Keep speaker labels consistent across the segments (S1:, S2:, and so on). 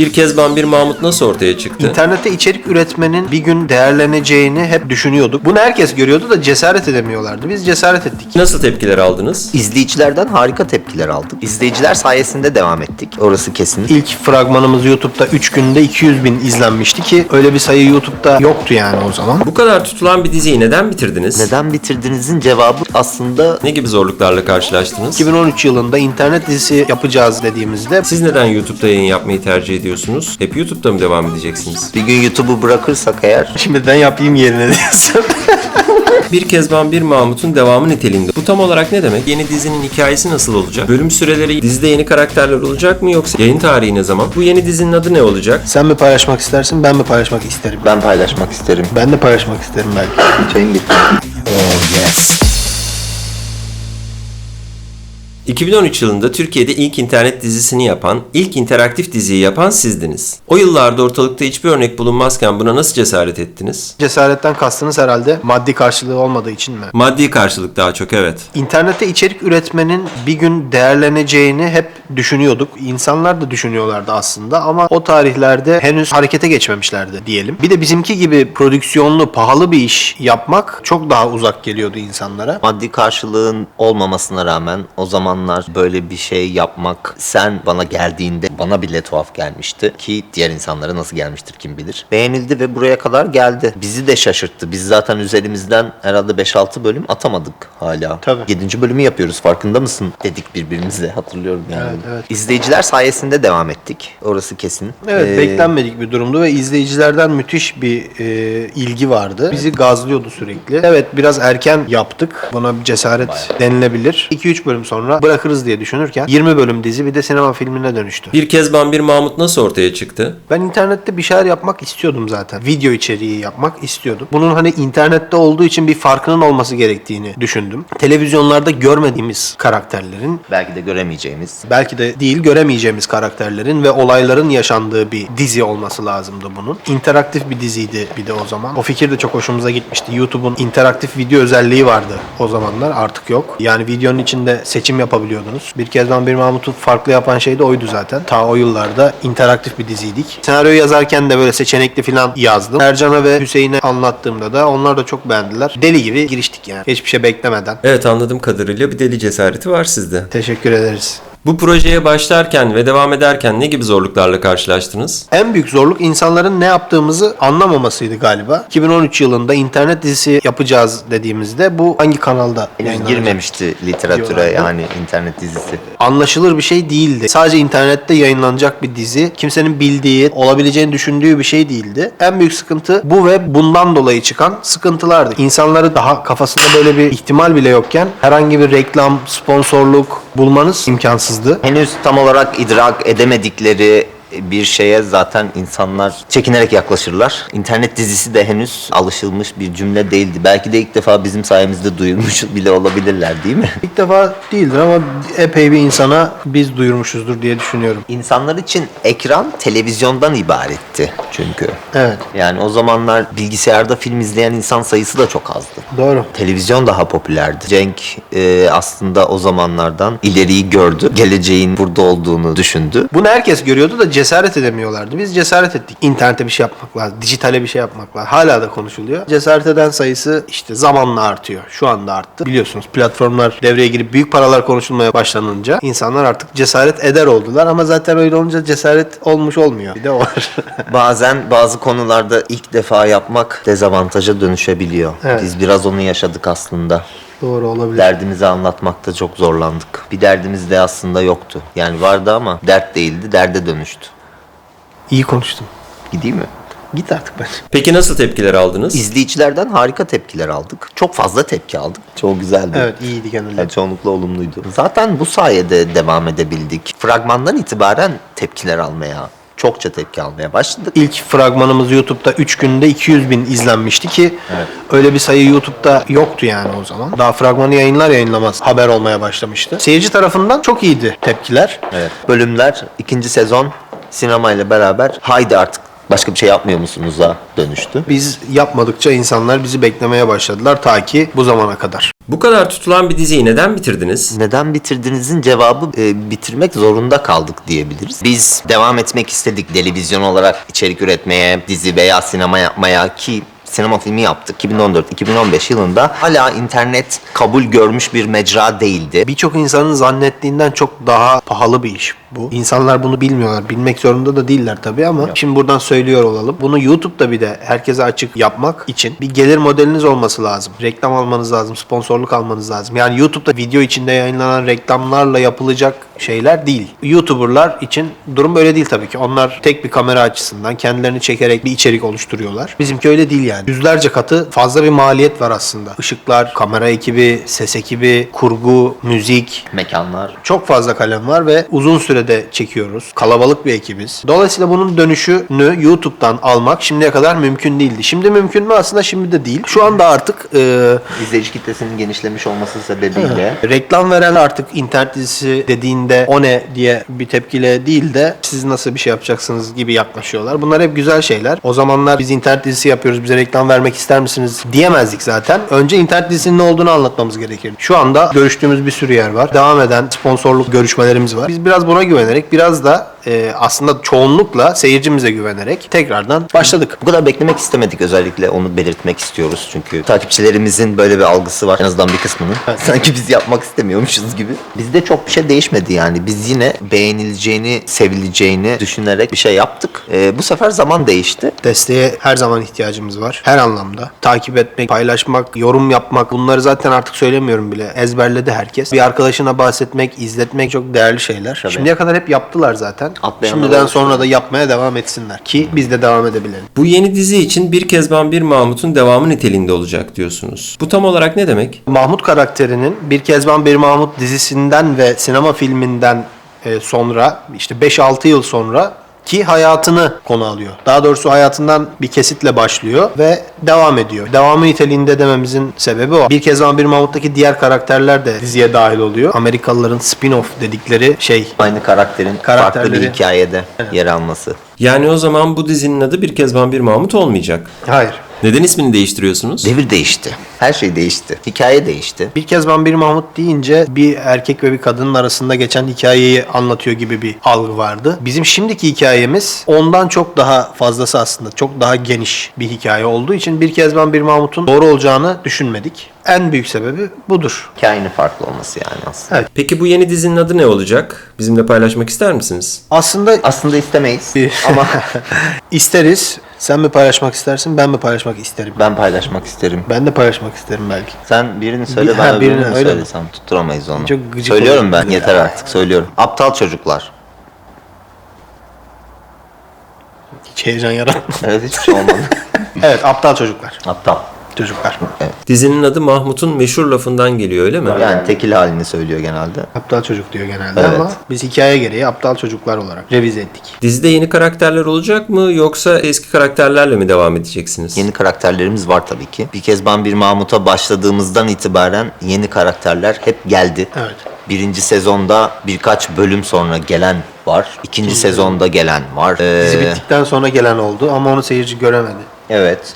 S1: Bir Kezban bir Mahmut nasıl ortaya çıktı?
S2: İnternette içerik üretmenin bir gün değerleneceğini hep düşünüyorduk. Bunu herkes görüyordu da cesaret edemiyorlardı. Biz cesaret ettik.
S1: Nasıl tepkiler aldınız?
S3: İzleyicilerden harika tepkiler aldık. İzleyiciler sayesinde devam ettik. Orası kesin.
S2: İlk fragmanımız YouTube'da 3 günde 200 bin izlenmişti ki öyle bir sayı YouTube'da yoktu yani o zaman.
S1: Bu kadar tutulan bir diziyi neden bitirdiniz?
S3: Neden bitirdiğinizin cevabı aslında
S1: Ne gibi zorluklarla karşılaştınız?
S2: 2013 yılında internet dizisi yapacağız dediğimizde
S1: Siz neden YouTube'da yayın yapmayı tercih ediyorsunuz? Hep YouTube'da mı devam edeceksiniz?
S3: bir gün YouTube'u bırakırsak eğer
S2: şimdiden yapayım yerine diyorsun.
S1: Bir Kezban bir Mahmut'un devamı niteliğinde. Bu tam olarak ne demek? Yeni dizinin hikayesi nasıl olacak? Bölüm süreleri dizide yeni karakterler olacak mı yoksa yayın tarihi ne zaman? Bu yeni dizinin adı ne olacak?
S2: Sen mi paylaşmak istersin ben mi paylaşmak isterim?
S3: ben paylaşmak isterim.
S2: Ben de paylaşmak isterim belki.
S3: Çayın bitti.
S1: 2013 yılında Türkiye'de ilk internet dizisini yapan, ilk interaktif diziyi yapan sizdiniz. O yıllarda ortalıkta hiçbir örnek bulunmazken buna nasıl cesaret ettiniz?
S2: Cesaretten kastınız herhalde maddi karşılığı olmadığı için mi?
S1: Maddi karşılık daha çok evet.
S2: İnternette içerik üretmenin bir gün değerleneceğini hep düşünüyorduk. İnsanlar da düşünüyorlardı aslında ama o tarihlerde henüz harekete geçmemişlerdi diyelim. Bir de bizimki gibi prodüksiyonlu, pahalı bir iş yapmak çok daha uzak geliyordu insanlara.
S3: Maddi karşılığın olmamasına rağmen o zamanlar böyle bir şey yapmak sen bana geldiğinde bana bile tuhaf gelmişti ki diğer insanlara nasıl gelmiştir kim bilir. Beğenildi ve buraya kadar geldi. Bizi de şaşırttı. Biz zaten üzerimizden herhalde 5-6 bölüm atamadık hala.
S2: Tabii.
S3: 7. bölümü yapıyoruz farkında mısın dedik birbirimize hatırlıyorum yani.
S2: Evet, evet.
S3: İzleyiciler sayesinde devam ettik. Orası kesin.
S2: Evet
S3: Ee,
S2: beklenmedik bir durumdu ve izleyicilerden müthiş bir e, ilgi vardı. Bizi gazlıyordu sürekli. Evet biraz erken yaptık. Buna bir cesaret denilebilir. 2-3 bölüm sonra bırakırız diye düşünürken 20 bölüm dizi bir de sinema filmine dönüştü.
S1: Bir Kezban bir Mahmut nasıl ortaya çıktı?
S2: Ben internette bir şeyler yapmak istiyordum zaten. Video içeriği yapmak istiyordum. Bunun hani internette olduğu için bir farkının olması gerektiğini düşündüm. Televizyonlarda görmediğimiz karakterlerin
S3: belki de göremeyeceğimiz.
S2: belki de değil göremeyeceğimiz karakterlerin ve olayların yaşandığı bir dizi olması lazımdı bunun. İnteraktif bir diziydi bir de o zaman. O fikir de çok hoşumuza gitmişti. YouTube'un interaktif video özelliği vardı o zamanlar artık yok. Yani videonun içinde seçim yapabiliyordunuz. Bir Kezban Bir Mahmut'u farklı yapan şey de oydu zaten. Ta o yıllarda interaktif bir diziydik. Senaryoyu yazarken de böyle seçenekli falan yazdım. Ercan'a ve Hüseyin'e anlattığımda da onlar da çok beğendiler. Deli gibi giriştik yani. Hiçbir şey beklemeden.
S1: Evet anladığım kadarıyla bir deli cesareti var sizde.
S2: Teşekkür ederiz.
S1: Bu projeye başlarken ve devam ederken ne gibi zorluklarla karşılaştınız?
S2: En büyük zorluk insanların ne yaptığımızı anlamamasıydı galiba. 2013 yılında internet dizisi yapacağız dediğimizde bu hangi kanalda yayınlanacak?
S3: girmemişti literatüre
S2: Diyorlardı.
S3: yani internet dizisi.
S2: Anlaşılır bir şey değildi. Sadece internette yayınlanacak bir dizi. Kimsenin bildiği, olabileceğini düşündüğü bir şey değildi. En büyük sıkıntı bu ve bundan dolayı çıkan sıkıntılardı. İnsanları daha kafasında böyle bir ihtimal bile yokken herhangi bir reklam, sponsorluk bulmanız imkansızdı.
S3: Henüz tam olarak idrak edemedikleri bir şeye zaten insanlar çekinerek yaklaşırlar. İnternet dizisi de henüz alışılmış bir cümle değildi. Belki de ilk defa bizim sayemizde duyulmuş bile olabilirler değil mi?
S2: İlk defa değildir ama epey bir insana biz duyurmuşuzdur diye düşünüyorum.
S3: İnsanlar için ekran televizyondan ibaretti çünkü.
S2: Evet.
S3: Yani o zamanlar bilgisayarda film izleyen insan sayısı da çok azdı.
S2: Doğru.
S3: Televizyon daha popülerdi. Cenk e, aslında o zamanlardan ileriyi gördü. Geleceğin burada olduğunu düşündü.
S2: Bunu herkes görüyordu da cesaret edemiyorlardı. Biz cesaret ettik. İnternete bir şey yapmak lazım. Dijitale bir şey yapmak lazım. Hala da konuşuluyor. Cesaret eden sayısı işte zamanla artıyor. Şu anda arttı. Biliyorsunuz platformlar devreye girip büyük paralar konuşulmaya başlanınca insanlar artık cesaret eder oldular ama zaten öyle olunca cesaret olmuş olmuyor. Bir de o var.
S3: Bazen bazı konularda ilk defa yapmak dezavantaja dönüşebiliyor.
S2: Evet.
S3: Biz biraz onu yaşadık aslında.
S2: Doğru olabilir.
S3: Derdimizi anlatmakta çok zorlandık. Bir derdimiz de aslında yoktu. Yani vardı ama dert değildi, derde dönüştü.
S2: İyi konuştun.
S3: Gideyim mi?
S2: Git artık ben.
S1: Peki nasıl tepkiler aldınız?
S3: İzleyicilerden harika tepkiler aldık. Çok fazla tepki aldık. Çok güzeldi.
S2: Evet iyiydi genelde.
S3: Yani çoğunlukla olumluydu. Zaten bu sayede devam edebildik. Fragmandan itibaren tepkiler almaya, çokça tepki almaya başladık.
S2: İlk fragmanımız YouTube'da 3 günde 200 bin izlenmişti ki öyle bir sayı YouTube'da yoktu yani o zaman. Daha fragmanı yayınlar yayınlamaz haber olmaya başlamıştı. Seyirci tarafından çok iyiydi tepkiler.
S3: Evet. Bölümler ikinci sezon sinemayla beraber haydi artık başka bir şey yapmıyor musunuz'a dönüştü.
S2: Biz yapmadıkça insanlar bizi beklemeye başladılar ta ki bu zamana kadar.
S1: Bu kadar tutulan bir diziyi neden bitirdiniz?
S3: Neden bitirdiğinizin cevabı e, bitirmek zorunda kaldık diyebiliriz. Biz devam etmek istedik televizyon olarak içerik üretmeye, dizi veya sinema yapmaya ki sinema filmi yaptık 2014-2015 yılında. Hala internet kabul görmüş bir mecra değildi.
S2: Birçok insanın zannettiğinden çok daha pahalı bir iş bu. İnsanlar bunu bilmiyorlar. Bilmek zorunda da değiller tabii ama şimdi buradan söylüyor olalım. Bunu YouTube'da bir de herkese açık yapmak için bir gelir modeliniz olması lazım. Reklam almanız lazım, sponsorluk almanız lazım. Yani YouTube'da video içinde yayınlanan reklamlarla yapılacak şeyler değil. YouTuber'lar için durum böyle değil tabii ki. Onlar tek bir kamera açısından kendilerini çekerek bir içerik oluşturuyorlar. Bizimki öyle değil yani. Yüzlerce katı fazla bir maliyet var aslında. Işıklar, kamera ekibi, ses ekibi, kurgu, müzik,
S3: Mekanlar.
S2: çok fazla kalem var ve uzun sürede çekiyoruz. Kalabalık bir ekibiz. Dolayısıyla bunun dönüşünü YouTube'dan almak şimdiye kadar mümkün değildi. Şimdi mümkün mü? Aslında şimdi de değil. Şu anda artık e,
S3: İzleyici kitlesinin genişlemiş olması sebebiyle
S2: reklam veren artık internet dizisi dediğinde o ne diye bir tepkiyle değil de siz nasıl bir şey yapacaksınız gibi yaklaşıyorlar. Bunlar hep güzel şeyler. O zamanlar biz internet dizisi yapıyoruz bize reklam vermek ister misiniz diyemezdik zaten. Önce internet dizisinin ne olduğunu anlatmamız gerekirdi. Şu anda görüştüğümüz bir sürü yer var. Devam eden sponsorluk görüşmelerimiz var. Biz biraz buna güvenerek biraz da e, aslında çoğunlukla seyircimize güvenerek tekrardan başladık.
S3: Bu kadar beklemek istemedik özellikle onu belirtmek istiyoruz çünkü takipçilerimizin böyle bir algısı var en azından bir kısmının. Sanki biz yapmak istemiyormuşuz gibi. Bizde çok bir şey değişmedi yani biz yine beğenileceğini, sevileceğini düşünerek bir şey yaptık. Ee, bu sefer zaman değişti.
S2: Desteğe her zaman ihtiyacımız var. Her anlamda. Takip etmek, paylaşmak, yorum yapmak bunları zaten artık söylemiyorum bile. Ezberledi herkes. Bir arkadaşına bahsetmek, izletmek çok değerli şeyler.
S3: Tabii.
S2: Şimdiye kadar hep yaptılar zaten.
S3: Atlayanlar
S2: Şimdiden
S3: olsun.
S2: sonra da yapmaya devam etsinler. Ki biz de devam edebilelim.
S1: Bu yeni dizi için Bir Kezban Bir Mahmut'un devamı niteliğinde olacak diyorsunuz. Bu tam olarak ne demek?
S2: Mahmut karakterinin Bir Kezban Bir Mahmut dizisinden ve sinema filminden e, sonra işte 5-6 yıl sonra ki hayatını konu alıyor. Daha doğrusu hayatından bir kesitle başlıyor ve devam ediyor. Devamı niteliğinde dememizin sebebi o. Bir Kezban Bir Mahmut'taki diğer karakterler de diziye dahil oluyor. Amerikalıların spin-off dedikleri şey.
S3: Aynı karakterin farklı bir hikayede yer alması.
S1: Yani o zaman bu dizinin adı Bir Kezban Bir Mahmut olmayacak.
S2: Hayır.
S1: Neden ismini değiştiriyorsunuz?
S3: Devir değişti. Her şey değişti. Hikaye değişti.
S2: Bir Kezban Bir Mahmut deyince bir erkek ve bir kadının arasında geçen hikayeyi anlatıyor gibi bir algı vardı. Bizim şimdiki hikayemiz ondan çok daha fazlası aslında. Çok daha geniş bir hikaye olduğu için Bir Kezban Bir Mahmut'un doğru olacağını düşünmedik. En büyük sebebi budur.
S3: Hikayenin farklı olması yani aslında.
S2: Evet.
S1: Peki bu yeni dizinin adı ne olacak? Bizimle paylaşmak ister misiniz?
S2: Aslında
S3: Aslında istemeyiz ama
S2: isteriz. Sen mi paylaşmak istersin, ben mi paylaşmak isterim?
S3: ben paylaşmak isterim.
S2: Ben de paylaşmak isterim belki.
S3: Sen birini söyle
S2: Bir-
S3: ben
S2: ha,
S3: öbürünü
S2: birini,
S3: mü
S2: öyle mi?
S3: söylesem tutturamayız onu.
S2: Çok gıcık
S3: Söylüyorum
S2: oluyor.
S3: ben yeter artık söylüyorum. Aptal çocuklar.
S2: Hiç heyecan yaratma.
S3: Evet hiçbir şey olmadı.
S2: evet, aptal çocuklar.
S3: Aptal.
S2: Çocuklar.
S1: Dizinin adı Mahmut'un meşhur lafından geliyor öyle mi?
S3: Yani tekil halini söylüyor genelde.
S2: Aptal çocuk diyor genelde
S3: Evet.
S2: ama biz hikaye gereği aptal çocuklar olarak revize ettik.
S1: Dizide yeni karakterler olacak mı yoksa eski karakterlerle mi devam edeceksiniz?
S3: Yeni karakterlerimiz var tabii ki. Bir kez ben bir Mahmut'a başladığımızdan itibaren yeni karakterler hep geldi.
S2: Evet.
S3: Birinci sezonda birkaç bölüm sonra gelen var. İkinci sezonda gelen var.
S2: Dizi
S3: Ee,
S2: bittikten sonra gelen oldu ama onu seyirci göremedi.
S3: Evet.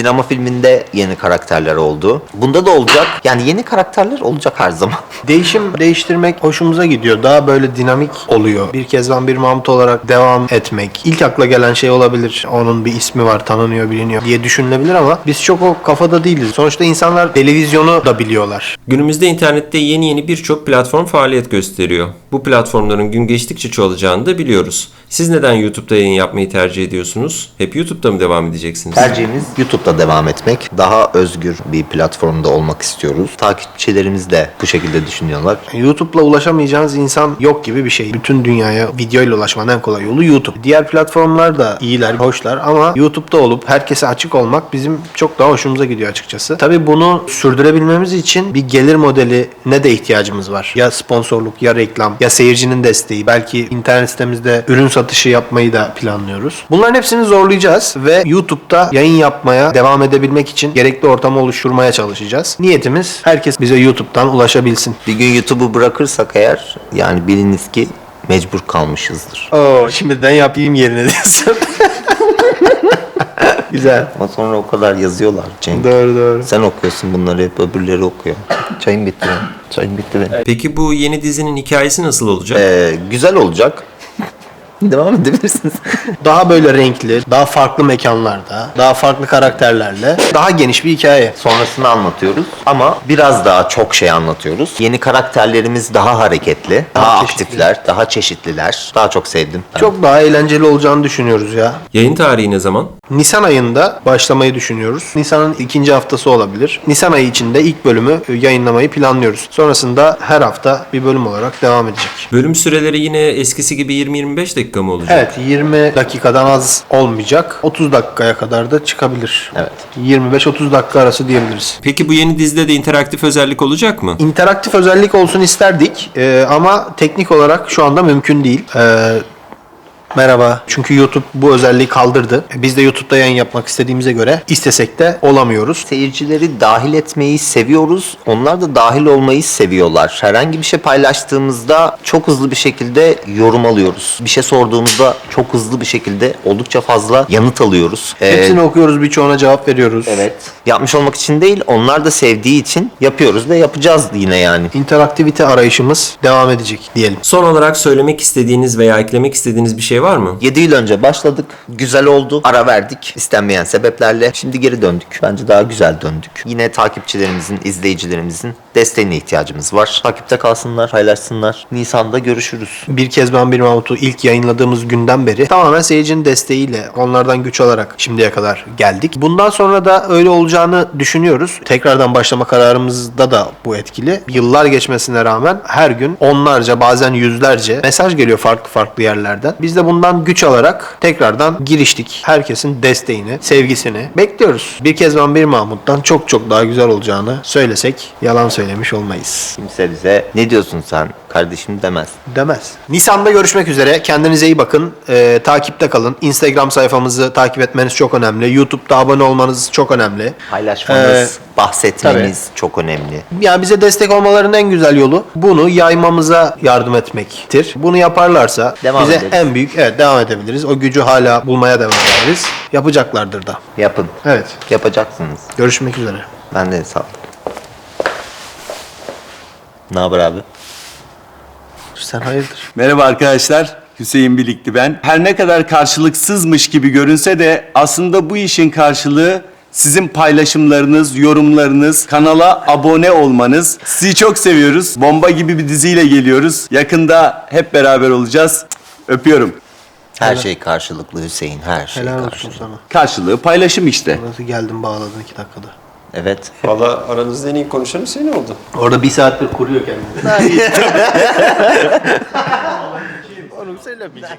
S3: Sinema filminde yeni karakterler oldu. Bunda da olacak. Yani yeni karakterler olacak her zaman.
S2: Değişim değiştirmek hoşumuza gidiyor. Daha böyle dinamik oluyor. Bir Kezban Bir Mahmut olarak devam etmek. İlk akla gelen şey olabilir. Onun bir ismi var, tanınıyor, biliniyor diye düşünülebilir ama biz çok o kafada değiliz. Sonuçta insanlar televizyonu da biliyorlar.
S1: Günümüzde internette yeni yeni birçok platform faaliyet gösteriyor. Bu platformların gün geçtikçe çoğalacağını da biliyoruz. Siz neden YouTube'da yayın yapmayı tercih ediyorsunuz? Hep YouTube'da mı devam edeceksiniz?
S3: Tercihimiz YouTube'da devam etmek. Daha özgür bir platformda olmak istiyoruz. Takipçilerimiz de bu şekilde düşünüyorlar.
S2: YouTube'la ulaşamayacağınız insan yok gibi bir şey. Bütün dünyaya video ile ulaşmanın en kolay yolu YouTube. Diğer platformlar da iyiler, hoşlar ama YouTube'da olup herkese açık olmak bizim çok daha hoşumuza gidiyor açıkçası. Tabii bunu sürdürebilmemiz için bir gelir modeli ne de ihtiyacımız var. Ya sponsorluk, ya reklam, ya seyircinin desteği. Belki internet sitemizde ürün satışı yapmayı da planlıyoruz. Bunların hepsini zorlayacağız ve YouTube'da yayın yapmaya devam edebilmek için gerekli ortamı oluşturmaya çalışacağız. Niyetimiz herkes bize YouTube'dan ulaşabilsin.
S3: Bir gün YouTube'u bırakırsak eğer yani biliniz ki mecbur kalmışızdır.
S2: Oo, şimdiden yapayım yerine diyorsun. Güzel.
S3: Ama sonra o kadar yazıyorlar Cenk.
S2: Doğru doğru.
S3: Sen okuyorsun bunları hep öbürleri okuyor. Çayım bitti benim. Çayım bitti benim.
S1: Peki bu yeni dizinin hikayesi nasıl olacak?
S3: Ee, güzel olacak. Devam edebilirsiniz.
S2: Daha böyle renkli, daha farklı mekanlarda, daha farklı karakterlerle, daha geniş bir hikaye.
S3: Sonrasını anlatıyoruz ama biraz daha çok şey anlatıyoruz. Yeni karakterlerimiz daha hareketli, daha,
S2: Daha çeşitli.
S3: aktifler, daha çeşitliler. Daha çok sevdim. ben.
S2: Çok daha eğlenceli olacağını düşünüyoruz ya.
S1: Yayın tarihi ne zaman?
S2: Nisan ayında başlamayı düşünüyoruz. Nisan'ın ikinci haftası olabilir. Nisan ayı içinde ilk bölümü yayınlamayı planlıyoruz. Sonrasında her hafta bir bölüm olarak devam edecek.
S1: Bölüm süreleri yine eskisi gibi 20-25 dakika mı olacak?
S2: Evet 20 dakikadan az olmayacak. 30 dakikaya kadar da çıkabilir.
S3: Evet.
S2: 25-30 dakika arası diyebiliriz.
S1: Peki bu yeni dizide de interaktif özellik olacak mı?
S2: İnteraktif özellik olsun isterdik Ee, ama teknik olarak şu anda mümkün değil. Ee, merhaba. Çünkü YouTube bu özelliği kaldırdı. Biz de YouTube'da yayın yapmak istediğimize göre istesek de olamıyoruz.
S3: Seyircileri dahil etmeyi seviyoruz. Onlar da dahil olmayı seviyorlar. Herhangi bir şey paylaştığımızda çok hızlı bir şekilde yorum alıyoruz. Bir şey sorduğumuzda çok hızlı bir şekilde oldukça fazla yanıt alıyoruz. Ee,
S2: Hepsini okuyoruz, birçoğuna cevap veriyoruz.
S3: Evet. Yapmış olmak için değil, onlar da sevdiği için yapıyoruz ve yapacağız yine yani.
S2: İnteraktivite arayışımız devam edecek diyelim.
S1: Son olarak söylemek istediğiniz veya eklemek istediğiniz bir şey var mı?
S3: 7 yıl önce başladık. Güzel oldu. Ara verdik istenmeyen sebeplerle. Şimdi geri döndük. Bence daha güzel döndük. Yine takipçilerimizin, izleyicilerimizin desteğine ihtiyacımız var. Takipte kalsınlar, paylaşsınlar. Nisan'da görüşürüz.
S2: Bir kez ben bir Mahmut'u ilk yayınladığımız günden beri tamamen seyircinin desteğiyle onlardan güç alarak şimdiye kadar geldik. Bundan sonra da öyle olacağını düşünüyoruz. Tekrardan başlama kararımızda da bu etkili. Yıllar geçmesine rağmen her gün onlarca bazen yüzlerce mesaj geliyor farklı farklı yerlerden. Biz de bundan güç alarak tekrardan giriştik. Herkesin desteğini, sevgisini bekliyoruz. Bir kez ben bir Mahmut'tan çok çok daha güzel olacağını söylesek yalan söylemiş olmayız.
S3: Kimse bize ne diyorsun sen kardeşim demez.
S2: Demez. Nisan'da görüşmek üzere. Kendinize iyi bakın. Ee, takipte kalın. Instagram sayfamızı takip etmeniz çok önemli. YouTube'da abone olmanız çok önemli.
S3: Paylaşmamız,
S2: Ee,
S3: bahsetmemiz çok önemli.
S2: Yani bize destek olmaların en güzel yolu bunu yaymamıza yardım etmektir. Bunu yaparlarsa
S3: Devam
S2: bize
S3: ederiz.
S2: en büyük evet devam edebiliriz. O gücü hala bulmaya devam ederiz. Yapacaklardır da.
S3: Yapın.
S2: Evet.
S3: Yapacaksınız.
S2: Görüşmek üzere.
S3: Ben de sağ Ne haber abi?
S2: Sen hayırdır?
S4: Merhaba arkadaşlar. Hüseyin Bilikli ben. Her ne kadar karşılıksızmış gibi görünse de aslında bu işin karşılığı sizin paylaşımlarınız, yorumlarınız, kanala abone olmanız. Sizi çok seviyoruz. Bomba gibi bir diziyle geliyoruz. Yakında hep beraber olacağız. Öpüyorum.
S3: Her şey karşılıklı Hüseyin, her şey
S2: Helal olsun
S3: karşılıklı.
S2: sana.
S4: Karşılığı paylaşım işte.
S2: Nasıl geldin bağladın iki dakikada.
S3: Evet.
S1: Valla aranızda en iyi konuşan Hüseyin oldu.
S2: Orada bir saattir kuruyor kendini. Onu söylemeyecek.